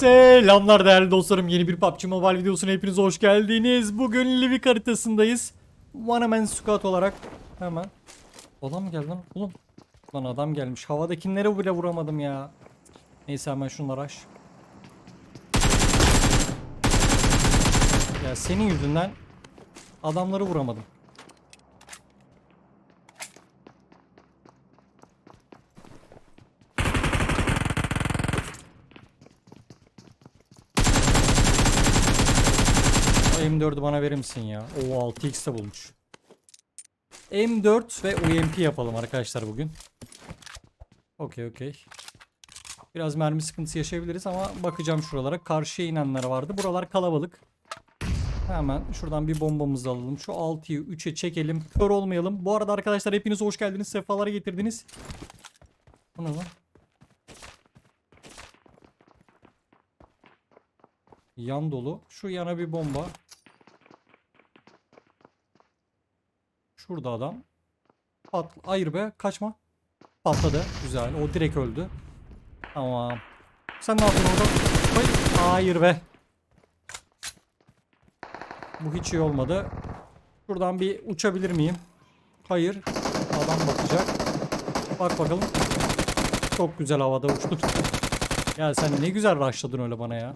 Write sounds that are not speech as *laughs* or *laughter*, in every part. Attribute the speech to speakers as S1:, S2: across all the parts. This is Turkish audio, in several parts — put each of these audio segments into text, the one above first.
S1: Selamlar değerli dostlarım. Yeni bir PUBG Mobile videosuna hepiniz hoş geldiniz. Bugün Livik haritasındayız. One Man Squad olarak hemen. Adam mı geldi lan? Oğlum. Lan adam gelmiş. Havadakileri bile vuramadım ya. Neyse hemen şunları aç. Ya senin yüzünden adamları vuramadım. M4'ü bana verir misin ya? O 6x de bulmuş. M4 ve UMP yapalım arkadaşlar bugün. Okey okey. Biraz mermi sıkıntısı yaşayabiliriz ama bakacağım şuralara. Karşıya inenler vardı. Buralar kalabalık. Hemen şuradan bir bombamızı alalım. Şu 6'yı 3'e çekelim. Kör olmayalım. Bu arada arkadaşlar hepiniz hoş geldiniz. Sefalara getirdiniz. Bu ne lan? Yan dolu. Şu yana bir bomba. Şurada adam. Pat Hayır be kaçma. Patladı. Güzel. O direkt öldü. Tamam. Sen ne yaptın orada? Hayır. Hayır be. Bu hiç iyi olmadı. Şuradan bir uçabilir miyim? Hayır. Adam bakacak. Bak bakalım. Çok güzel havada uçtuk. Ya sen ne güzel rushladın öyle bana ya.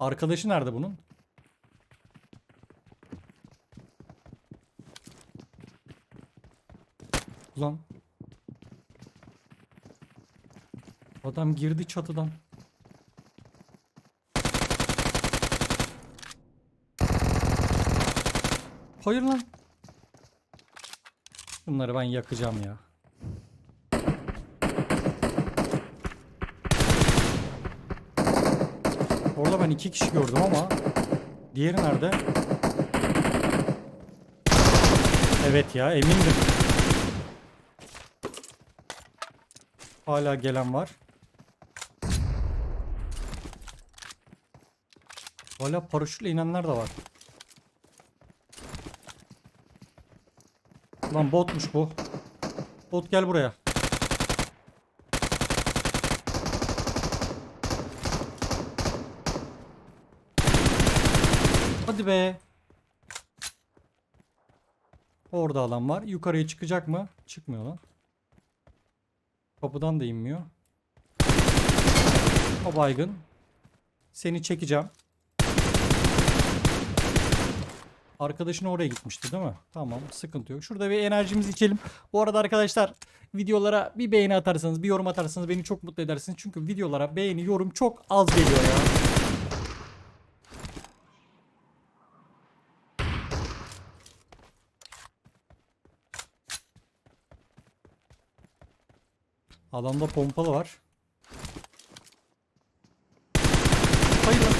S1: Arkadaşı nerede bunun? Ulan. Adam girdi çatıdan. Hayır lan. Bunları ben yakacağım ya. Orada ben iki kişi gördüm ama diğeri nerede? Evet ya emindim. Hala gelen var. Hala paraşütle inenler de var. Lan botmuş bu. Bot gel buraya. Hadi be. Orada alan var. Yukarıya çıkacak mı? Çıkmıyor lan. Kapıdan da inmiyor. O baygın. Seni çekeceğim. Arkadaşın oraya gitmişti değil mi? Tamam sıkıntı yok. Şurada bir enerjimizi içelim. Bu arada arkadaşlar videolara bir beğeni atarsanız bir yorum atarsanız beni çok mutlu edersiniz. Çünkü videolara beğeni yorum çok az geliyor ya. Adamda pompalı var. Hayır lan.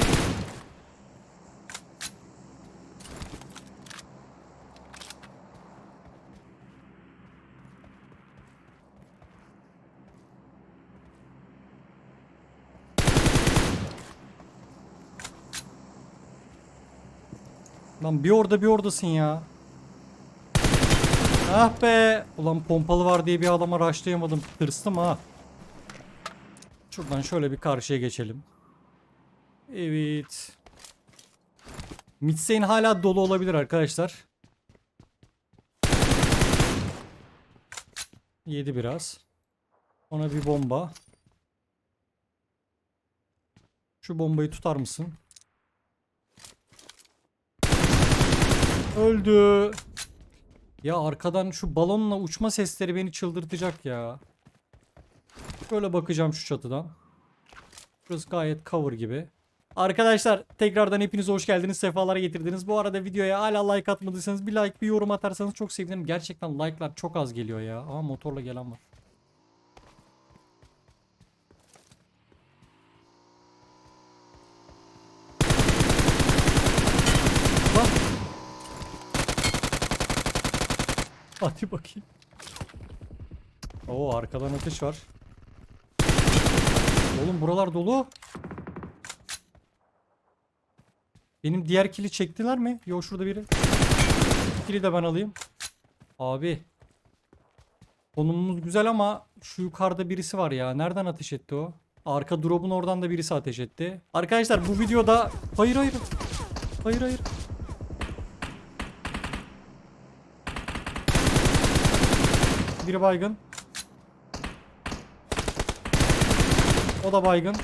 S1: Lan bir orada bir oradasın ya. Ah be. Ulan pompalı var diye bir adama raşlayamadım. Tırstım ha. Şuradan şöyle bir karşıya geçelim. Evet. Midsane hala dolu olabilir arkadaşlar. Yedi biraz. Ona bir bomba. Şu bombayı tutar mısın? Öldü. Ya arkadan şu balonla uçma sesleri beni çıldırtacak ya. Şöyle bakacağım şu çatıdan. Burası gayet cover gibi. Arkadaşlar tekrardan hepiniz hoş geldiniz. Sefalara getirdiniz. Bu arada videoya hala like atmadıysanız bir like bir yorum atarsanız çok sevinirim. Gerçekten like'lar çok az geliyor ya. Aa motorla gelen var. Hadi bakayım. Oo arkadan atış var. Oğlum buralar dolu. Benim diğer kili çektiler mi? Yo şurada biri. Kili de ben alayım. Abi. Konumumuz güzel ama şu yukarıda birisi var ya. Nereden ateş etti o? Arka drop'un oradan da birisi ateş etti. Arkadaşlar bu videoda... Hayır hayır. Hayır hayır. Biri baygın. O da baygın.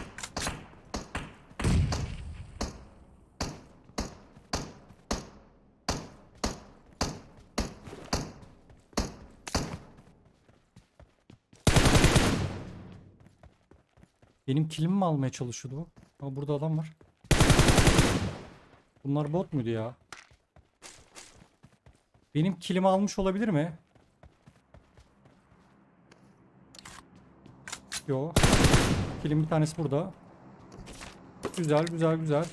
S1: Benim kilimi mi almaya çalışıyordu bu? Aa, burada adam var. Bunlar bot muydu ya? Benim kilimi almış olabilir mi? Yo. Kilim bir tanesi burada. Güzel güzel güzel.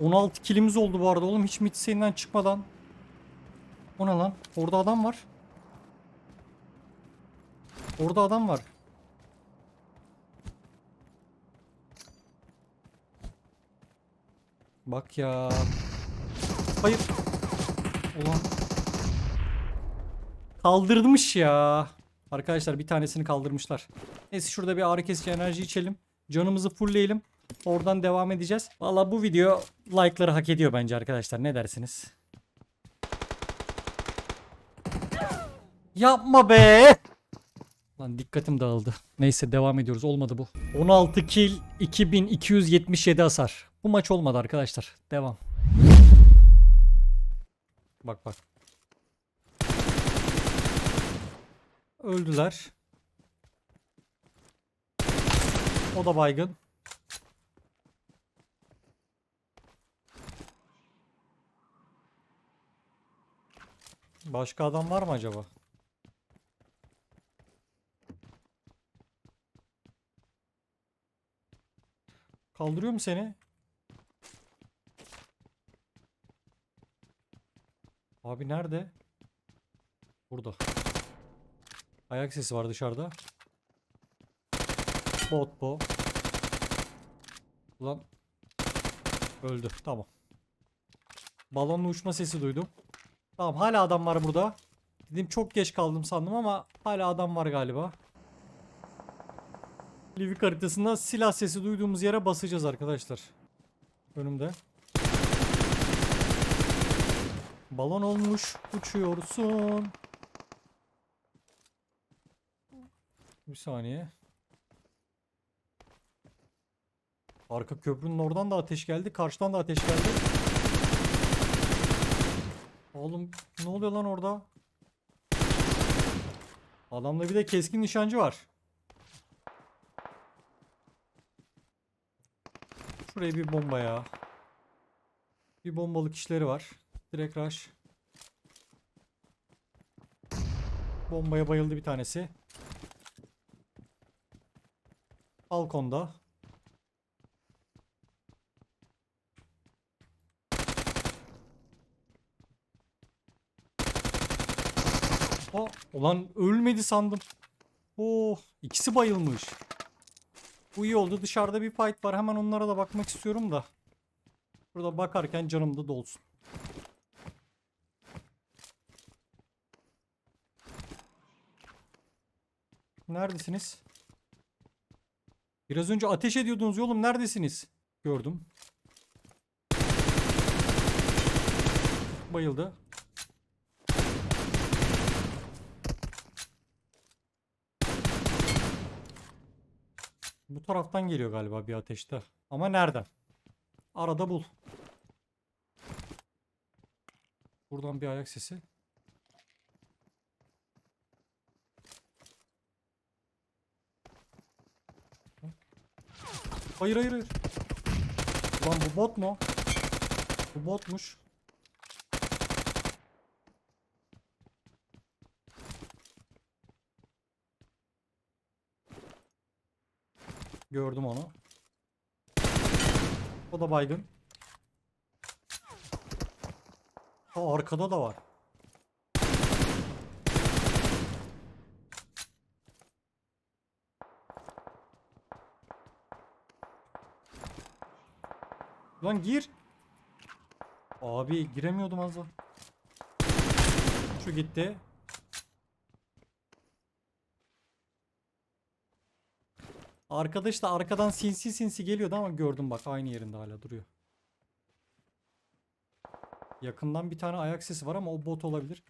S1: ...16 kilimiz oldu bu arada oğlum hiç mid çıkmadan. O ne lan? Orada adam var. Orada adam var. Bak ya. Hayır. Ulan. Kaldırmış ya. Arkadaşlar bir tanesini kaldırmışlar. Neyse şurada bir ağrı kesici enerji içelim. Canımızı fullleyelim. Oradan devam edeceğiz. Valla bu video like'ları hak ediyor bence arkadaşlar. Ne dersiniz? Yapma be. Lan dikkatim dağıldı. Neyse devam ediyoruz. Olmadı bu. 16 kill 2277 hasar. Bu maç olmadı arkadaşlar. Devam. Bak bak. Öldüler. O da baygın. Başka adam var mı acaba? Kaldırıyor mu seni? Abi nerede? Burada. Ayak sesi var dışarıda. Bot bu. Ulan. Öldü. Tamam. Balonla uçma sesi duydum. Tamam hala adam var burada. Dedim çok geç kaldım sandım ama hala adam var galiba. Livik haritasında silah sesi duyduğumuz yere basacağız arkadaşlar. Önümde. Balon olmuş. Uçuyorsun. Bir saniye. Arka köprünün oradan da ateş geldi. Karşıdan da ateş geldi. Oğlum ne oluyor lan orada? Adamda bir de keskin nişancı var. Şuraya bir bomba ya. Bir bombalık işleri var. Direkt rush. Bombaya bayıldı bir tanesi. Balkonda. Oh, ulan ölmedi sandım. Oh, ikisi bayılmış. Bu iyi oldu. Dışarıda bir fight var. Hemen onlara da bakmak istiyorum da. Burada bakarken canım da dolsun. Neredesiniz? Biraz önce ateş ediyordunuz oğlum. Neredesiniz? Gördüm. Bayıldı. Bu taraftan geliyor galiba bir ateşte. Ama nereden? Arada bul. Buradan bir ayak sesi. Hayır hayır hayır. Lan bu bot mu? Bu botmuş. Gördüm onu. O da baygın. Ha arkada da var. Lan gir. Abi giremiyordum az daha. Şu gitti. Arkadaş da arkadan sinsi sinsi geliyordu ama gördüm bak aynı yerinde hala duruyor. Yakından bir tane ayak sesi var ama o bot olabilir.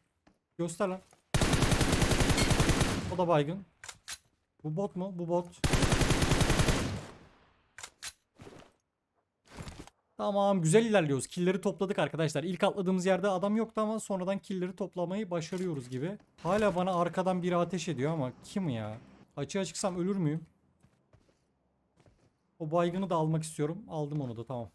S1: Göster lan. O da baygın. Bu bot mu? Bu bot. Tamam güzel ilerliyoruz. Killleri topladık arkadaşlar. İlk atladığımız yerde adam yoktu ama sonradan killleri toplamayı başarıyoruz gibi. Hala bana arkadan biri ateş ediyor ama kim ya? Açığa çıksam ölür müyüm? O baygını da almak istiyorum. Aldım onu da tamam.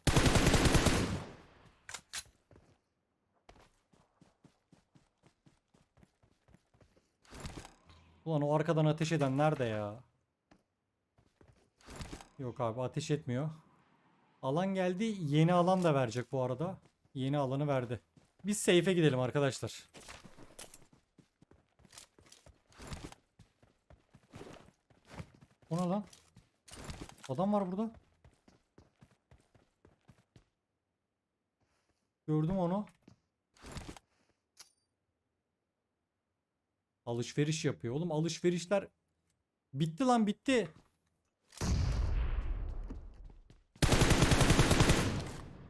S1: Ulan o arkadan ateş eden nerede ya? Yok abi ateş etmiyor. Alan geldi. Yeni alan da verecek bu arada. Yeni alanı verdi. Biz safe'e gidelim arkadaşlar. O ne lan? Adam var burada. Gördüm onu. Alışveriş yapıyor. Oğlum alışverişler bitti lan bitti.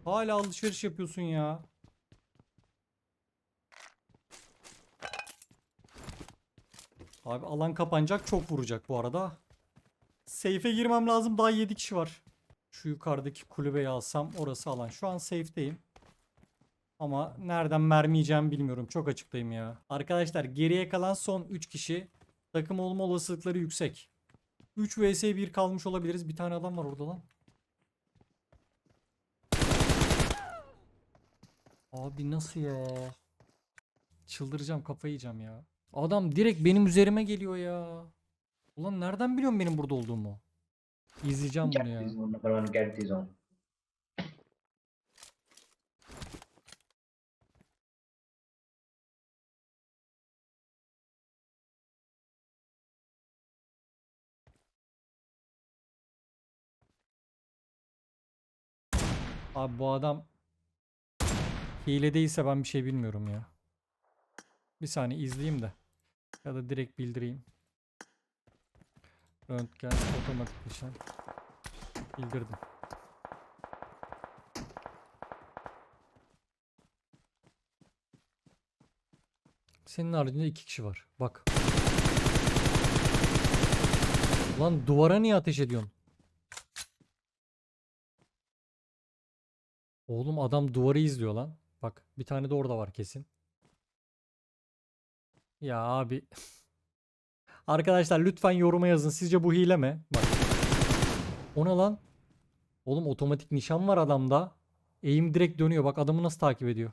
S1: Hala alışveriş yapıyorsun ya. Abi alan kapanacak çok vuracak bu arada. Safe'e girmem lazım daha 7 kişi var. Şu yukarıdaki kulübeyi alsam orası alan. Şu an safe'deyim. Ama nereden mermi bilmiyorum. Çok açıktayım ya. Arkadaşlar geriye kalan son 3 kişi. Takım olma olasılıkları yüksek. 3 vs 1 kalmış olabiliriz. Bir tane adam var orada lan. Abi nasıl ya? Çıldıracağım kafayı yiyeceğim ya. Adam direkt benim üzerime geliyor ya. Ulan nereden biliyorsun benim burada olduğumu? İzleyeceğim bunu ya. Abi bu adam hile değilse ben bir şey bilmiyorum ya. Bir saniye izleyeyim de. Ya da direkt bildireyim. Röntgen otomatik nişan. Bildirdim. Senin haricinde iki kişi var. Bak. Lan duvara niye ateş ediyorsun? Oğlum adam duvarı izliyor lan. Bak bir tane de orada var kesin. Ya abi. *laughs* Arkadaşlar lütfen yoruma yazın. Sizce bu hile mi? Bak. O ne lan? Oğlum otomatik nişan var adamda. Eğim direkt dönüyor. Bak adamı nasıl takip ediyor.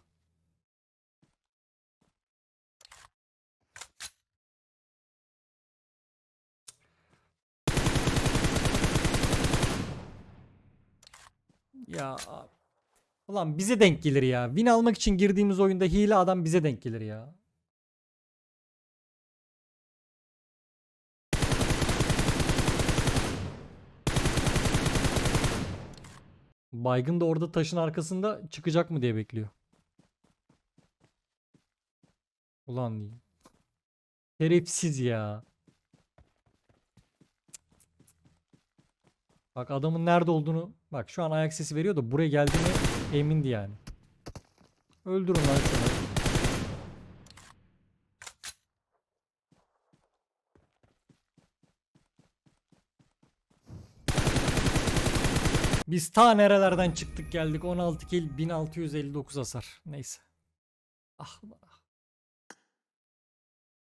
S1: Ya abi. Ulan bize denk gelir ya. Win almak için girdiğimiz oyunda hile adam bize denk gelir ya. Baygın da orada taşın arkasında çıkacak mı diye bekliyor. Ulan şerefsiz ya. Bak adamın nerede olduğunu bak şu an ayak sesi veriyor da buraya geldiğine emindi yani. Öldürün lan şunu. Biz ta nerelerden çıktık geldik 16 kill 1659 hasar. Neyse. Ah.